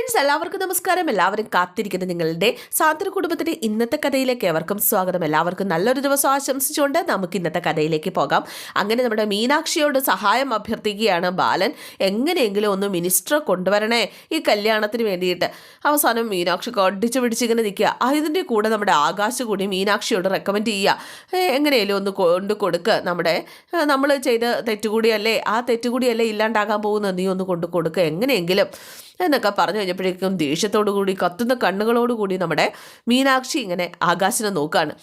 Friends എല്ലാവർക്കും നമസ്കാരം. എല്ലാവരും കാത്തിരിക്കുന്ന നിങ്ങളുടെ സാന്ത്വന കുടുംബത്തിന്റെ ഇന്നത്തെ കഥയിലേക്ക് എവർക്കും സ്വാഗതം. എല്ലാവർക്കും നല്ലൊരു ദിവസം ആശംസിച്ചുകൊണ്ട് നമുക്ക് ഇന്നത്തെ കഥയിലേക്ക് പോകാം. അങ്ങനെ നമ്മുടെ മീനാക്ഷിയോട് സഹായം അഭ്യർത്ഥിക്കുകയാണ് ബാലൻ. എങ്ങനെയെങ്കിലും ഒന്ന് മിനിസ്റ്റർ കൊണ്ടുവരണേ ഈ കല്യാണത്തിന് വേണ്ടിയിട്ട്. അവസാനം മീനാക്ഷി കടിച്ചു പിടിച്ചിങ്ങനെ നിൽക്കുക. അതിന്റെ കൂടെ നമ്മുടെ ആകാശ് കൂടി മീനാക്ഷിയോട് റെക്കമെൻഡ് ചെയ്യുക. എങ്ങനെയെങ്കിലും ഒന്ന് കൊണ്ട് കൊടുക്കുക നമ്മുടെ നമ്മൾ ചെയ്ത തെറ്റുകൂടിയല്ലേ? ആ തെറ്റുകൂടിയല്ലേ ഇല്ലാണ്ടാകാൻ പോകുന്ന നീ ഒന്ന് കൊണ്ട് കൊടുക്കുക എങ്ങനെയെങ്കിലും എന്നൊക്കെ പറഞ്ഞു കഴിഞ്ഞപ്പോഴേക്കും ദേഷ്യത്തോടു കൂടി കത്തുന്ന കണ്ണുകളോടുകൂടി നമ്മുടെ മീനാക്ഷി ഇങ്ങനെ ആകാശിനെ നോക്കുകയാണ്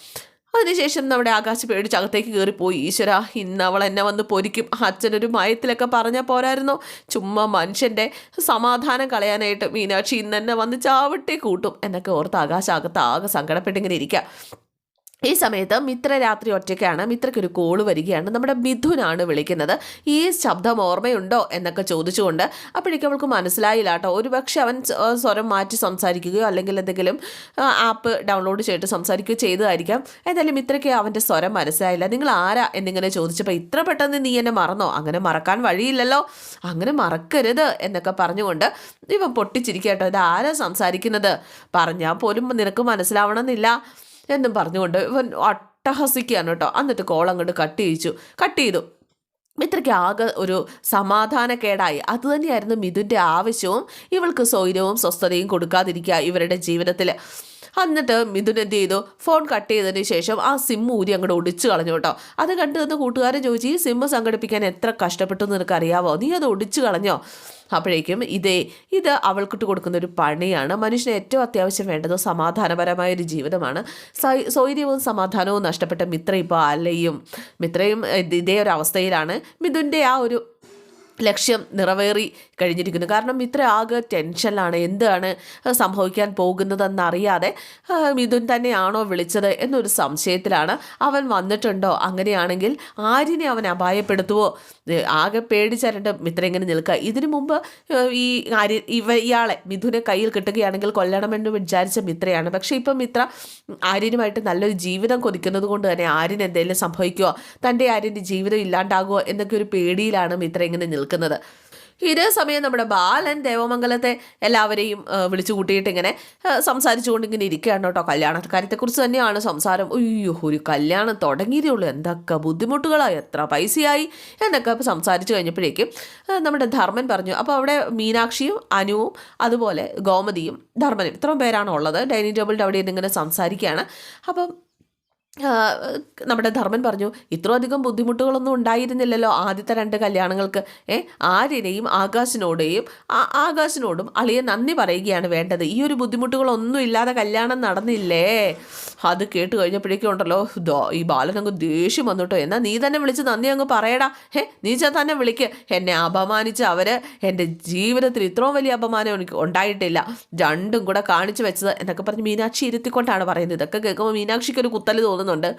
അതിനുശേഷം നമ്മുടെ ആകാശ പേടിച്ച് അകത്തേക്ക് കയറിപ്പോയി. ഈശ്വര ഇന്ന് അവൾ എന്നെ വന്ന് പൊരിക്കും. അച്ഛനൊരു മയത്തിലൊക്കെ പറഞ്ഞാൽ പോരായിരുന്നു. ചുമ്മാ മനുഷ്യന്റെ സമാധാനം കളയാനായിട്ട് മീനാക്ഷി ഇന്ന് എന്നെ വന്ന് ചാവട്ടെ കൂട്ടും എന്നൊക്കെ ഓർത്ത് ആകാശ് അകത്ത് ആകെ സങ്കടപ്പെട്ടിങ്ങനെ ഇരിക്കുക ഈ സമയത്ത് മിത്ര രാത്രി ഒറ്റയ്ക്കാണ് മിത്രയ്ക്ക് ഒരു കോൾ വരികയാണ്. നമ്മുടെ മിഥുനാണ് വിളിക്കുന്നത്. ഈ ശബ്ദം ഓർമ്മയുണ്ടോ എന്നൊക്കെ ചോദിച്ചുകൊണ്ട് അപ്പോഴേക്കും അവൾക്ക് മനസ്സിലായില്ല കേട്ടോ. ഒരുപക്ഷെ അവൻ സ്വരം മാറ്റി സംസാരിക്കുകയോ അല്ലെങ്കിൽ എന്തെങ്കിലും ആപ്പ് ഡൗൺലോഡ് ചെയ്തിട്ട് സംസാരിക്കുകയോ ചെയ്തതായിരിക്കാം. എന്തായാലും മിത്രയ്ക്ക് അവന്റെ സ്വരം മനസ്സിലായില്ല. നിങ്ങൾ ആരാ? എന്നിങ്ങനെ ചോദിച്ചപ്പോൾ ഇത്ര പെട്ടെന്ന് നീ എന്നെ മറന്നോ? അങ്ങനെ മറക്കാൻ വഴിയില്ലല്ലോ. അങ്ങനെ മറക്കരുത് എന്നൊക്കെ പറഞ്ഞുകൊണ്ട് ഇവൻ പൊട്ടിച്ചിരിക്കട്ടോ ഇത് ആരാ സംസാരിക്കുന്നത്? പറഞ്ഞാൽ പോലും നിനക്ക് മനസ്സിലാവണമെന്നില്ല. എന്നും പറഞ്ഞുകൊണ്ട് ഇവൻ അട്ടഹസിക്കുകയാണ് കേട്ടോ. എന്നിട്ട് കോൾ അങ്ങോട്ട് കട്ട് ചെയ്യിച്ചു. കട്ട് ചെയ്തു. മിത്രയ്ക്ക് ആകെ ഒരു സമാധാനക്കേടായി. അതുതന്നെയായിരുന്നു മിഥുന്റെ ആവശ്യവും ഇവൾക്ക് സൗര്യവും സ്വസ്ഥതയും കൊടുക്കാതിരിക്കുക ഇവരുടെ ജീവിതത്തിൽ എന്നിട്ട് മിഥുൻ എന്ത് ചെയ്തു? ഫോൺ കട്ട് ചെയ്തതിന് ശേഷം ആ സിം ഊരി അങ്ങോട്ട് ഒടിച്ചു കളഞ്ഞു കേട്ടോ. അത് കണ്ടു നിന്ന് കൂട്ടുകാരൻ ചോദിച്ചു ഈ സിം സംഘടിപ്പിക്കാൻ എത്ര കഷ്ടപ്പെട്ടു എന്ന് നിനക്ക് അറിയാവോ നീ അത് ഒടിച്ചു കളഞ്ഞോ? അപ്പോഴേക്കും ഇതേ ഇത് അവൾക്കിട്ട് കൊടുക്കുന്ന ഒരു പണിയാണ്. മനുഷ്യന് ഏറ്റവും അത്യാവശ്യം വേണ്ടത് സമാധാനപരമായ ഒരു ജീവിതമാണ്. സൈ- സ്വൈര്യവും സമാധാനവും നഷ്ടപ്പെട്ട മിത്ര ഇപ്പോൾ അലയും. മിത്രയും ഇതേ ഒരു അവസ്ഥയിലാണ്. മിഥുന്റെ ആ ഒരു ലക്ഷ്യം നിറവേറി കഴിഞ്ഞിരിക്കുന്നു. കാരണം ഇത്ര ആകെ ടെൻഷനിലാണ്. എന്താണ് സംഭവിക്കാൻ പോകുന്നതെന്നറിയാതെ മിഥുൻ തന്നെയാണോ വിളിച്ചത് എന്നൊരു സംശയത്തിലാണ് അവൻ വന്നിട്ടുണ്ടോ? അങ്ങനെയാണെങ്കിൽ ആരിനെ അവൻ അപായപ്പെടുത്തുവോ? ആകെ പേടിച്ചരണ്ട് മിത്ര എങ്ങനെ നിൽക്കുക ഇതിനു മുമ്പ് ഈ ആര്യ ഇവ ഇയാളെ മിഥുനെ കയ്യിൽ കിട്ടുകയാണെങ്കിൽ കൊല്ലണമെന്ന് വിചാരിച്ച മിത്രയാണ്. പക്ഷേ ഇപ്പം മിത്ര ആര്യനുമായിട്ട് നല്ലൊരു ജീവിതം കൊതിക്കുന്നത് കൊണ്ട് തന്നെ ആര്യന് എന്തെങ്കിലും സംഭവിക്കുമോ തന്റെ ആര്യന്റെ ജീവിതം ഇല്ലാണ്ടാകുമോ എന്നൊക്കെ ഒരു പേടിയിലാണ് മിത്ര ഇങ്ങനെ നിൽക്കുന്നത് ഇതേ സമയം നമ്മുടെ ബാലൻ ദേവമംഗലത്തെ എല്ലാവരെയും വിളിച്ചു കൂട്ടിയിട്ട് ഇങ്ങനെ സംസാരിച്ചുകൊണ്ട് ഇങ്ങനെ ഇരിക്കുകയാണ് കേട്ടോ. കല്യാണക്കാര്യത്തെക്കുറിച്ച് തന്നെയാണ് സംസാരം. അയ്യോ ഒരു കല്യാണം തുടങ്ങിയതേ ഉള്ളൂ. എന്തൊക്കെ ബുദ്ധിമുട്ടുകളായി എത്ര പൈസയായി എന്നൊക്കെ സംസാരിച്ചു കഴിഞ്ഞപ്പോഴേക്കും നമ്മുടെ ധർമ്മൻ പറഞ്ഞു അപ്പോൾ അവിടെ മീനാക്ഷിയും അനുവും അതുപോലെ ഗോമതിയും ധർമ്മനും ഇത്രയും പേരാണ് ഉള്ളത്. ഡൈനിങ് ടേബിളിന്റെ അവിടെ ഇങ്ങനെ സംസാരിക്കുകയാണ്. അപ്പം നമ്മുടെ ധർമ്മൻ പറഞ്ഞു ഇത്ര അധികം ബുദ്ധിമുട്ടുകളൊന്നും ഉണ്ടായിരുന്നില്ലല്ലോ ആദ്യത്തെ രണ്ട് കല്യാണങ്ങൾക്ക്. ഏ ആര്യനെയും ആകാശിനോടെയും ആകാശിനോടും അളിയെ നന്ദി പറയുകയാണ് വേണ്ടത്. ഈ ഒരു ബുദ്ധിമുട്ടുകളൊന്നും ഇല്ലാതെ കല്യാണം നടന്നില്ലേ? അത് കേട്ട് കഴിഞ്ഞപ്പോഴേക്കും ഉണ്ടല്ലോ ഈ ബാലൻ അങ്ങ് ദേഷ്യം വന്നിട്ടോ. എന്നാൽ നീ തന്നെ വിളിച്ച് നന്ദി അങ്ങ് പറയടാ. ഹേ നീ തന്നെ വിളിക്ക്. എന്നെ അപമാനിച്ച് അവർ എന്റെ ജീവിതത്തിൽ ഇത്രയും വലിയ അപമാനം എനിക്ക് ഉണ്ടായിട്ടില്ല. രണ്ടും കൂടെ കാണിച്ചു വെച്ചത് എന്നൊക്കെ പറഞ്ഞ് മീനാക്ഷി ഇരുത്തിക്കൊണ്ടാണ് പറയുന്നത്. ഇതൊക്കെ കേൾക്കുമ്പോൾ മീനാക്ഷിക്ക് ഒരു കുത്തൽ തോന്നുന്നുണ്ട്.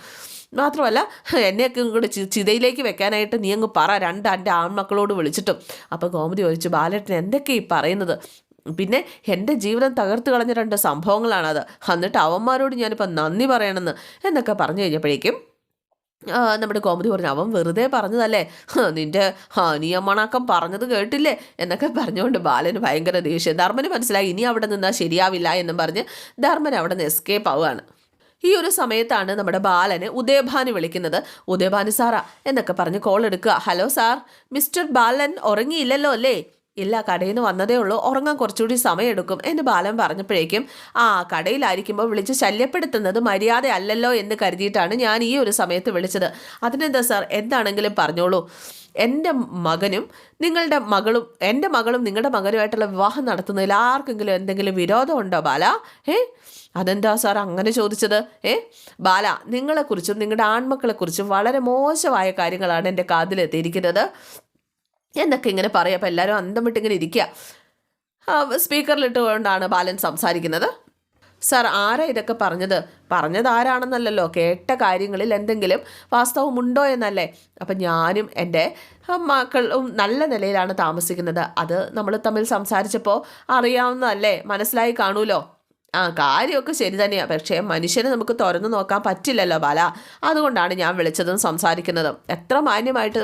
മാത്രമല്ല എന്നെയൊക്കെ ഇങ്ങോട്ട് ചിതയിലേക്ക് വെക്കാനായിട്ട് നീ അങ്ങ് പറ. രണ്ട് എന്റെ ആൺമക്കളോട് വിളിച്ചിട്ടും. അപ്പോൾ ഗോമതി ചോദിച്ചു ബാലേട്ടൻ എന്തൊക്കെയാണ് ഈ പറയുന്നത്? പിന്നെ എന്റെ ജീവിതം തകർത്ത് കളഞ്ഞ രണ്ട് സംഭവങ്ങളാണത്. എന്നിട്ട് അവന്മാരോട് ഞാനിപ്പോൾ നന്ദി പറയണമെന്ന് എന്നൊക്കെ പറഞ്ഞു കഴിഞ്ഞപ്പോഴേക്കും നമ്മുടെ കോമഡി പറഞ്ഞു അവൻ വെറുതെ പറഞ്ഞതല്ലേ? നിന്റെ ഹനിയമണക്കം പറഞ്ഞത് കേട്ടില്ലേ? എന്നൊക്കെ പറഞ്ഞുകൊണ്ട് ബാലന് ഭയങ്കര ദേഷ്യം. ധർമ്മന് മനസ്സിലായി ഇനി അവിടെ നിന്നാൽ ശരിയാവില്ല എന്നും പറഞ്ഞ് ധർമ്മൻ അവിടെ നിന്ന് എസ്കേപ്പ് ആവുകയാണ്. ഈ ഒരു സമയത്താണ് നമ്മുടെ ബാലന് ഉദയഭാനി വിളിക്കുന്നത്. ഉദയഭാനി സാറാ എന്നൊക്കെ പറഞ്ഞ് കോൾ എടുക്കുക. ഹലോ സാർ മിസ്റ്റർ ബാലൻ ഉറങ്ങിയില്ലല്ലോ അല്ലേ? ഇല്ല കടയിൽ നിന്ന് വന്നതേ ഉള്ളൂ. ഉറങ്ങാൻ കുറച്ചുകൂടി സമയമെടുക്കും എന്ന് ബാലൻ പറഞ്ഞപ്പോഴേക്കും ആ കടയിലായിരിക്കുമ്പോൾ വിളിച്ച് ശല്യപ്പെടുത്തുന്നത് മര്യാദ അല്ലല്ലോ എന്ന് കരുതിയിട്ടാണ് ഞാൻ ഈ ഒരു സമയത്ത് വിളിച്ചത്. അതിനെന്താ സാർ? എന്താണെങ്കിലും പറഞ്ഞോളൂ. എന്റെ മകനും നിങ്ങളുടെ മകളും എന്റെ മകളും നിങ്ങളുടെ മകനുമായിട്ടുള്ള വിവാഹം നടത്തുന്നതിൽ ആർക്കെങ്കിലും എന്തെങ്കിലും വിരോധമുണ്ടോ ബാല? ഏ അതെന്താ സാർ അങ്ങനെ ചോദിച്ചത്? ഏ ബാല നിങ്ങളെക്കുറിച്ചും നിങ്ങളുടെ ആൺമക്കളെക്കുറിച്ചും വളരെ മോശമായ കാര്യങ്ങളാണ് എന്റെ കാതിലെത്തിയിരിക്കുന്നത്. എന്നൊക്കെ ഇങ്ങനെ പറയാം? അപ്പോൾ എല്ലാവരും അന്തം വിട്ടിങ്ങനെ ഇരിക്കുക സ്പീക്കറിലിട്ടുകൊണ്ടാണ് ബാലൻ സംസാരിക്കുന്നത്. സാർ ആരാ ഇതൊക്കെ പറഞ്ഞത്? പറഞ്ഞത് ആരാണെന്നല്ലല്ലോ. കേട്ട കാര്യങ്ങളിൽ എന്തെങ്കിലും വാസ്തവമുണ്ടോ എന്നല്ലേ. അപ്പം ഞാനും എന്റെ മക്കളും നല്ല നിലയിലാണ് താമസിക്കുന്നത്. അത് നമ്മൾ തമ്മിൽ സംസാരിച്ചപ്പോൾ അറിയാവുന്നതല്ലേ. മനസ്സിലായി കാണൂലോ ആ കാര്യമൊക്കെ ശരി തന്നെയാണ് പക്ഷേ മനുഷ്യനെ നമുക്ക് തുറന്നു നോക്കാൻ പറ്റില്ലല്ലോ ബാല. അതുകൊണ്ടാണ് ഞാൻ വിളിച്ചതും സംസാരിക്കുന്നതും. എത്ര മാന്യമായിട്ട്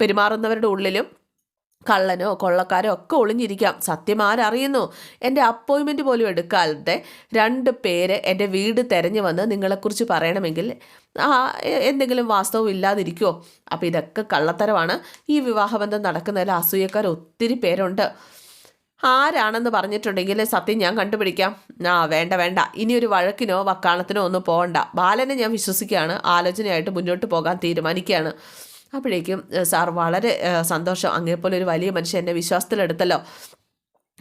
പെരുമാറുന്നവരുടെ ഉള്ളിലും കള്ളനോ കൊള്ളക്കാരോ ഒക്കെ ഒളിഞ്ഞിരിക്കാം. സത്യം ആരറിയുന്നു? എന്റെ അപ്പോയിൻമെന്റ് പോലും എടുക്കാതെ രണ്ട് പേര് എന്റെ വീട് തിരഞ്ഞു വന്ന് നിങ്ങളെക്കുറിച്ച് പറയണമെങ്കിൽ ആ എന്തെങ്കിലും വാസ്തവം ഇല്ലാതിരിക്കുമോ അപ്പോൾ ഇതൊക്കെ കള്ളത്തരമാണ്. ഈ വിവാഹബന്ധം നടക്കുന്നതിൽ അസൂയക്കാർ ഒത്തിരി പേരുണ്ട്. ആരാണെന്ന് പറഞ്ഞിട്ടുണ്ടെങ്കിൽ സത്യം ഞാൻ കണ്ടുപിടിക്കാം. ആ വേണ്ട വേണ്ട. ഇനി ഒരു വഴക്കിനോ വക്കാണത്തിനോ ഒന്നും പോകണ്ട. ബാലനെ ഞാൻ വിശ്വസിക്കുകയാണ്. ആലോചനയായിട്ട് മുന്നോട്ട് പോകാൻ തീരുമാനിക്കുകയാണ്. അപ്പോഴേക്കും സാർ വളരെ സന്തോഷം. അങ്ങേപ്പോലെ ഒരു വലിയ മനുഷ്യൻ എന്നെ വിശ്വാസത്തിലെടുത്തല്ലോ.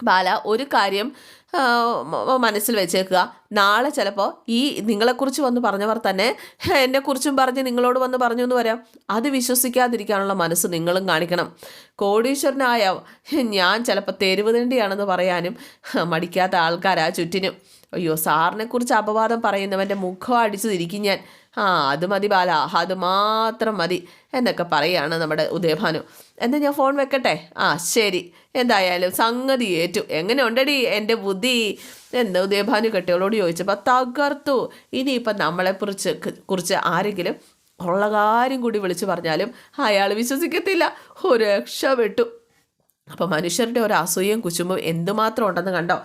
ബാല ഒരു കാര്യം മനസ്സിൽ വെച്ചേക്കുക. നാളെ ചിലപ്പോൾ ഈ നിങ്ങളെക്കുറിച്ച് വന്ന് പറഞ്ഞവർ തന്നെ എന്നെക്കുറിച്ചും പറഞ്ഞ് നിങ്ങളോട് വന്ന് പറഞ്ഞു എന്ന് വരാം അത് വിശ്വസിക്കാതിരിക്കാനുള്ള മനസ്സ് നിങ്ങളും കാണിക്കണം. കോടീശ്വരനായ ഞാൻ ചിലപ്പോൾ തെരുവ് തണ്ടിയാണെന്ന് പറയാനും മടിക്കാത്ത ആൾക്കാരാ ചുറ്റിനും. അയ്യോ സാറിനെക്കുറിച്ച് അപവാദം പറയുന്നവന്റെ മുഖം അടിച്ചു തിരിക്കും ഞാൻ. ആ അത് മതി ബാല അത് മാത്രം മതി എന്നൊക്കെ പറയുകയാണ് നമ്മുടെ ഉദയഭാനു. എന്താ ഞാൻ ഫോൺ വെക്കട്ടെ? ആ ശരി. എന്തായാലും സംഗതി ഏറ്റു. എങ്ങനെ ഉണ്ടടി എന്റെ ബുദ്ധി? എന്ന് ഉദയഭാനു കെട്ടികളോട് ചോദിച്ചപ്പോൾ തകർത്തു. ഇനിയിപ്പം നമ്മളെക്കുറിച്ച് കുറിച്ച് ആരെങ്കിലും ഉള്ള കാര്യം കൂടി വിളിച്ചു പറഞ്ഞാലും അയാൾ വിശ്വസിക്കത്തില്ല. ഒരു രക്ഷപ്പെട്ടു അപ്പോൾ മനുഷ്യരുടെ ഒരു അസൂയയും കുശുമ്പും എന്തുമാത്രം ഉണ്ടെന്ന് കണ്ടോ?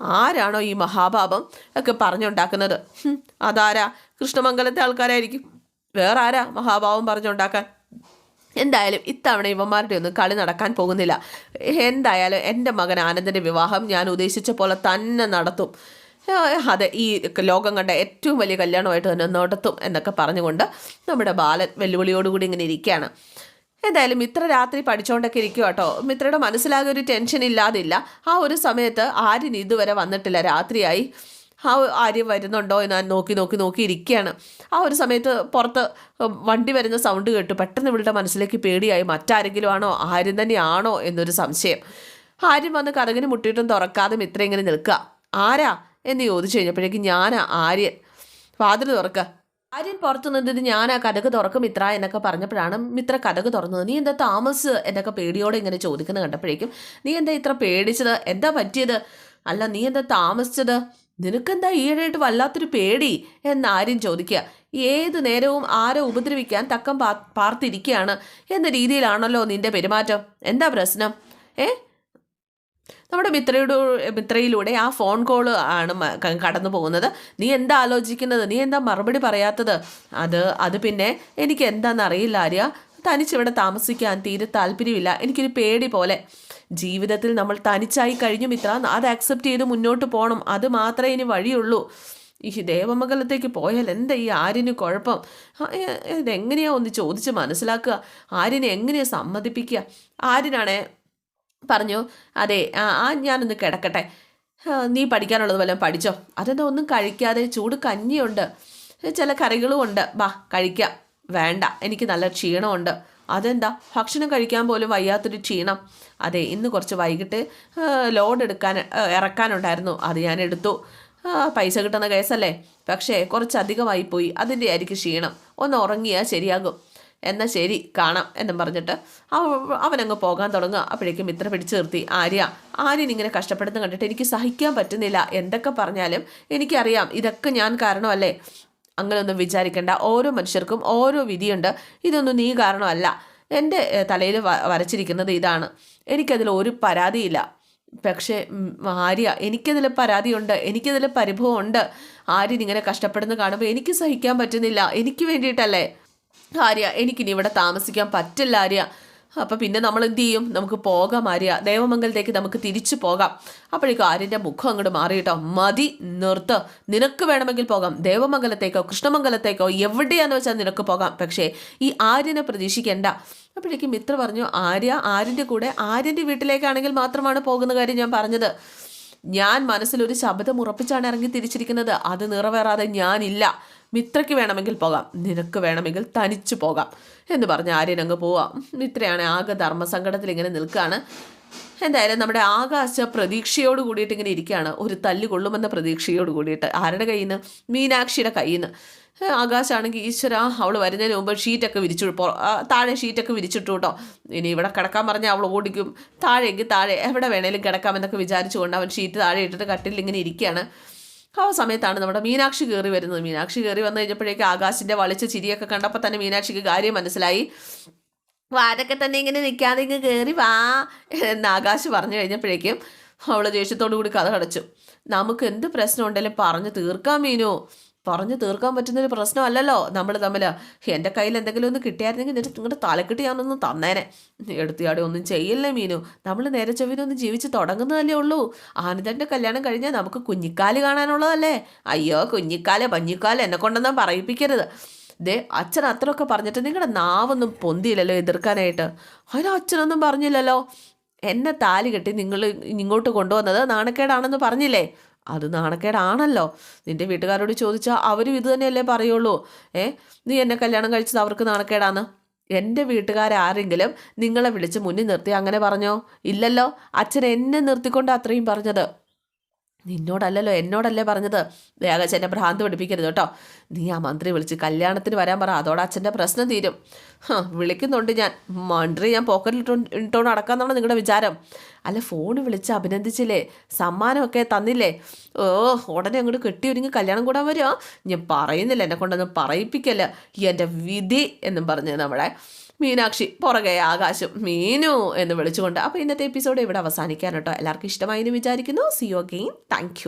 ആരാണോ ഈ മഹാപാപം ഒക്കെ പറഞ്ഞുണ്ടാക്കുന്നത്? അതാരാ? കൃഷ്ണമംഗലത്തെ ആൾക്കാരായിരിക്കും. വേറെ ആരാ മഹാഭാവം പറഞ്ഞുണ്ടാക്കാൻ? എന്തായാലും ഇത്തവണ ഇവന്മാരുടെ ഒന്നും കളി നടക്കാൻ പോകുന്നില്ല. എന്തായാലും എന്റെ മകൻ ആനന്ദന്റെ വിവാഹം ഞാൻ ഉദ്ദേശിച്ച പോലെ തന്നെ നടത്തും. അതെ ഈ ലോകം കണ്ട ഏറ്റവും വലിയ കല്യാണമായിട്ട് തന്നെ നടത്തും എന്നൊക്കെ പറഞ്ഞുകൊണ്ട് നമ്മുടെ ബാലൻ വെല്ലുവിളിയോടുകൂടി ഇങ്ങനെ ഇരിക്കുകയാണ്. എന്തായാലും മിത്ര രാത്രി പഠിച്ചുകൊണ്ടൊക്കെ ഇരിക്കുക കേട്ടോ. മിത്രയുടെ മനസ്സിലാകെ ഒരു ടെൻഷൻ ഇല്ലാതില്ല. ആ ഒരു സമയത്ത് ആര്യൻ ഇതുവരെ വന്നിട്ടില്ല. രാത്രിയായി. ആ ആര്യം വരുന്നുണ്ടോ എന്ന് നോക്കി നോക്കി നോക്കി ഇരിക്കുകയാണ്. ആ ഒരു സമയത്ത് പുറത്ത് വണ്ടി വരുന്ന സൗണ്ട് കേട്ടു. പെട്ടെന്ന് ഇവളുടെ മനസ്സിലേക്ക് പേടിയായി. മറ്റാരെങ്കിലും ആണോ? ആര്യം തന്നെയാണോ എന്നൊരു സംശയം. ആര്യം വന്ന് കഥകിന് മുട്ടിയിട്ടും തുറക്കാതെ മിത്ര ഇങ്ങനെ നിൽക്കുക. ആരാ? എന്ന് ചോദിച്ചു കഴിഞ്ഞപ്പോഴേക്കും ഞാനാ ആര്യൻ. വാതിൽ തുറക്കുക ആര്യൻ പുറത്തു നിന്നിട്ട് ഞാൻ ആ കഥക് തുറക്കും മിത്ര എന്നൊക്കെ പറഞ്ഞപ്പോഴാണ് മിത്ര കഥക് തുറന്നത്. നീ എന്താ താമസ് എന്നൊക്കെ പേടിയോടെ ഇങ്ങനെ ചോദിക്കുന്നത് കണ്ടപ്പോഴേക്കും നീ എന്താ ഇത്ര പേടിച്ചത്? എന്താ പറ്റിയത്? അല്ല നീ എന്താ താമസിച്ചത്? നിനക്കെന്താ ഈയിടെയായിട്ട് വല്ലാത്തൊരു പേടി? എന്ന് ആര്യൻ ചോദിക്കുക. ഏത് നേരവും ആരെ ഉപദ്രവിക്കാൻ തക്കം പാർത്തിരിക്കുകയാണ്? എന്ന രീതിയിലാണല്ലോ നിന്റെ പെരുമാറ്റം. എന്താ പ്രശ്നം? ഏ? നമ്മുടെ മിത്രയുടെ മിത്രയിലൂടെ ആ ഫോൺ കോൾ ആണ് കടന്നു പോകുന്നത്. നീ എന്താ ആലോചിക്കുന്നത്? നീ എന്താ മറുപടി പറയാത്തത്? അത് അത് പിന്നെ എനിക്ക് എന്താണെന്ന് അറിയില്ല ആര്യ. തനിച്ചിവിടെ താമസിക്കാൻ തീരെ താല്പര്യമില്ല. എനിക്കൊരു പേടി പോലെ. ജീവിതത്തിൽ നമ്മൾ തനിച്ചായി കഴിഞ്ഞു മിത്ര. അത് ആക്സെപ്റ്റ് ചെയ്ത് മുന്നോട്ട് പോകണം അത് മാത്രമേ ഇനി വഴിയുള്ളൂ. ഈ ദേവമംഗലത്തേക്ക് പോയാൽ എന്താ ഈ ആര്യന് കുഴപ്പം? ഇതെങ്ങനെയാ ഒന്ന് ചോദിച്ച് മനസ്സിലാക്കുക? ആര്യനെ എങ്ങനെയാ സമ്മതിപ്പിക്കുക? ആര്യനാണേ പറഞ്ഞു അതെ ആ ഞാനൊന്ന് കിടക്കട്ടെ. നീ പഠിക്കാനുള്ളത് വല്ലതും പഠിച്ചോ? അതെന്താ ഒന്നും കഴിക്കാതെ ചൂട് കഞ്ഞിയുണ്ട്. ചില കറികളും ഉണ്ട്. ബാ കഴിക്കാം. വേണ്ട എനിക്ക് നല്ല ക്ഷീണമുണ്ട്. അതെന്താ? ഭക്ഷണം കഴിക്കാൻ പോലും വയ്യാത്തൊരു ക്ഷീണം. അതെ ഇന്ന് കുറച്ച് വൈകിട്ട് ലോഡ് എടുക്കാൻ ഇറക്കാനുണ്ടായിരുന്നു. അത് ഞാൻ എടുത്തു. പൈസ കിട്ടുന്ന കേസല്ലേ? പക്ഷേ കുറച്ചധികമായി പോയി അതിന്റെ ആയിരിക്കും ക്ഷീണം. ഒന്ന് ഉറങ്ങിയാൽ ശരിയാകും. എന്നാൽ ശരി കാണാം എന്നും പറഞ്ഞിട്ട് അവ- അവനങ്ങ് പോകാൻ തുടങ്ങുക. അപ്പോഴേക്കും ഇത്ര പിടിച്ചു നിർത്തി. ആര്യ ആര്യൻ ഇങ്ങനെ കഷ്ടപ്പെടുന്ന കണ്ടിട്ട് എനിക്ക് സഹിക്കാൻ പറ്റുന്നില്ല. എന്തൊക്കെ പറഞ്ഞാലും എനിക്കറിയാം. ഇതൊക്കെ ഞാൻ കാരണമല്ലേ? അങ്ങനെയൊന്നും വിചാരിക്കേണ്ട. ഓരോ മനുഷ്യർക്കും ഓരോ വിധിയുണ്ട്. ഇതൊന്നും നീ കാരണമല്ല. എന്റെ തലയിൽ വരച്ചിരിക്കുന്നത് ഇതാണ്. എനിക്കതിൽ ഒരു പരാതിയില്ല. പക്ഷേ ആര്യ എനിക്കതിൽ പരാതിയുണ്ട്. എനിക്കതിൽ പരിഭവമുണ്ട്. ആര്യൻ ഇങ്ങനെ കഷ്ടപ്പെടുന്ന കാണുമ്പോൾ എനിക്ക് സഹിക്കാൻ പറ്റുന്നില്ല. എനിക്ക് വേണ്ടിയിട്ടല്ലേ? ആര്യ എനിക്കിനി ഇവിടെ താമസിക്കാൻ പറ്റില്ല ആര്യ. അപ്പം പിന്നെ നമ്മൾ എന്ത് ചെയ്യും? നമുക്ക് പോകാം ആര്യ. ദേവമംഗലത്തേക്ക് നമുക്ക് തിരിച്ചു പോകാം. അപ്പോഴേക്കും ആര്യന്റെ മുഖം അങ്ങോട്ട് മാറിയിട്ടോ മതി നിർത്ത്. നിനക്ക് വേണമെങ്കിൽ പോകാം. ദേവമംഗലത്തേക്കോ കൃഷ്ണമംഗലത്തേക്കോ എവിടെയാന്ന് വെച്ചാൽ നിനക്ക് പോകാം. പക്ഷേ ഈ ആര്യനെ പ്രതീക്ഷിക്കേണ്ട. അപ്പോഴേക്കും മിത്ര പറഞ്ഞു ആര്യ ആര്യന്റെ കൂടെ ആര്യന്റെ വീട്ടിലേക്കാണെങ്കിൽ മാത്രമാണ് പോകുന്ന കാര്യം ഞാൻ പറഞ്ഞത്. ഞാൻ മനസ്സിലൊരു ശബ്ദം ഉറപ്പിച്ചാണ് ഇറങ്ങി തിരിച്ചിരിക്കുന്നത്. അത് നിറവേറാതെ ഞാനില്ല. മിത്രയ്ക്ക് വേണമെങ്കിൽ പോകാം. നിനക്ക് വേണമെങ്കിൽ തനിച്ചു പോകാം. എന്ന് പറഞ്ഞ് ആര്യൻ അങ്ങ് പോവാം. മിത്രയാണ് ആകെ ധർമ്മസങ്കടത്തിൽ ഇങ്ങനെ നിൽക്കുകയാണ് എന്തായാലും നമ്മുടെ ആകാശ പ്രതീക്ഷയോട് കൂടിയിട്ട് ഇങ്ങനെ ഇരിക്കുകയാണ്. ഒരു തല്ല് കൊള്ളുമെന്ന പ്രതീക്ഷയോട് കൂടിയിട്ട്. ആരുടെ കയ്യിൽ നിന്ന് മീനാക്ഷിയുടെ കയ്യിൽ നിന്ന് ആകാശാണെങ്കിൽ ഈശ്വര അവൾ വരുന്നതിന് മുമ്പ് ഷീറ്റൊക്കെ വിരിച്ചു താഴെ ഷീറ്റൊക്കെ വിരിച്ചിട്ടു കേട്ടോ. ഇനി ഇവിടെ കിടക്കാൻ പറഞ്ഞാൽ അവൾ ഓടിക്കും. താഴെയെങ്കിൽ താഴെ എവിടെ വേണേലും കിടക്കാമെന്നൊക്കെ വിചാരിച്ചുകൊണ്ട് അവൻ ഷീറ്റ് താഴെ ഇട്ടിട്ട് കട്ടിൽ ഇങ്ങനെ ഇരിക്കുകയാണ്. ആ സമയത്താണ് നമ്മുടെ മീനാക്ഷി കയറി വരുന്നത്. മീനാക്ഷി കയറി വന്നു കഴിഞ്ഞപ്പോഴേക്ക് ആകാശിന്റെ വളിച്ച ചിരിയൊക്കെ കണ്ടപ്പോൾ തന്നെ മീനാക്ഷിക്ക് കാര്യം മനസ്സിലായി. വാരൊക്കെ തന്നെ ഇങ്ങനെ നിൽക്കാതെ ഇങ്ങ് കയറി വാ എന്ന് ആകാശ് പറഞ്ഞു കഴിഞ്ഞപ്പോഴേക്കും അവൾ ദേഷ്യത്തോടു കൂടി കഥ കടച്ചു. നമുക്ക് എന്ത് പ്രശ്നം ഉണ്ടെങ്കിലും പറഞ്ഞു തീർക്കാം മീനു. പറഞ്ഞു തീർക്കാൻ പറ്റുന്നൊരു പ്രശ്നമല്ലല്ലോ നമ്മൾ തമ്മിൽ എന്റെ കയ്യിൽ എന്തെങ്കിലും ഒന്ന് കിട്ടിയായിരുന്നെങ്കിൽ നിന്റെ നിങ്ങളുടെ തലക്കെട്ടി ഞാനൊന്ന് തന്നേനെ. എടുത്തിയാടെ ഒന്നും ചെയ്യില്ലേ മീനു. നമ്മൾ നേരെ ചൊവ്വിനൊന്ന് ജീവിച്ച് തുടങ്ങുന്നതല്ലേ ഉള്ളൂ. ആനന്ദന്റെ കല്യാണം കഴിഞ്ഞാൽ നമുക്ക് കുഞ്ഞിക്കാൽ കാണാനുള്ളതല്ലേ? അയ്യോ കുഞ്ഞിക്കാൽ പഞ്ഞിക്കാൽ എന്നെ കൊണ്ടൊന്നും പറയിപ്പിക്കരുത്. ദേ അച്ഛൻ അത്രയൊക്കെ പറഞ്ഞിട്ട് നിങ്ങളുടെ നാവൊന്നും പൊന്തിയില്ലല്ലോ എതിർക്കാനായിട്ട്. അതിന് അച്ഛനൊന്നും പറഞ്ഞില്ലല്ലോ. എന്നെ താലി കെട്ടി നിങ്ങൾ ഇങ്ങോട്ട് കൊണ്ടുവന്നത് നാണക്കേടാണെന്ന് പറഞ്ഞില്ലേ? അത് നാണക്കേടാണല്ലോ. നിന്റെ വീട്ടുകാരോട് ചോദിച്ചാൽ അവരും ഇത് തന്നെയല്ലേ പറയുള്ളൂ. ഏ നീ എന്നെ കല്യാണം കഴിച്ചത് അവർക്ക് നാണക്കേടാന്ന്? എന്റെ വീട്ടുകാരാരെങ്കിലും നിങ്ങളെ വിളിച്ച് മുന്നിൽ നിർത്തി അങ്ങനെ പറഞ്ഞോ? ഇല്ലല്ലോ. അച്ഛൻ എന്നെ നിർത്തിക്കൊണ്ട് അത്രയും പറഞ്ഞത്. നിന്നോടല്ലല്ലോ എന്നോടല്ലേ പറഞ്ഞത്? വേഗം ഭ്രാന്ത് പഠിപ്പിക്കരുത് കേട്ടോ. നീ ആ മന്ത്രി വിളിച്ച് കല്യാണത്തിന് വരാൻ പറ അതോടെ അച്ഛന്റെ പ്രശ്നം തീരും. വിളിക്കുന്നുണ്ട് ഞാൻ. മന്ത്രി ഞാൻ പോക്കറ്റിൽ ഇട്ടോ നടക്കാന്നാണ് നിങ്ങളുടെ വിചാരം? അല്ല ഫോൺ വിളിച്ച് അഭിനന്ദിച്ചില്ലേ? സമ്മാനമൊക്കെ തന്നില്ലേ? ഓ ഉടനെ അങ്ങോട്ട് കെട്ടി ഒരുങ്ങി കല്യാണം കൂടാൻ വരുമോ ഞാൻ പറയുന്നില്ല എന്നെ കൊണ്ടൊന്നും പറയിപ്പിക്കല്ല. എന്റെ വിധി എന്നും പറഞ്ഞ് നമ്മളെ മീനാക്ഷി പുറകെ ആകാശം മീനു എന്ന് വിളിച്ചുകൊണ്ട്. അപ്പോൾ ഇന്നത്തെ എപ്പിസോഡ് ഇവിടെ അവസാനിക്കാൻ കേട്ടോ. എല്ലാവർക്കും ഇഷ്ടമായി എന്ന് വിചാരിക്കുന്നു. C you again thank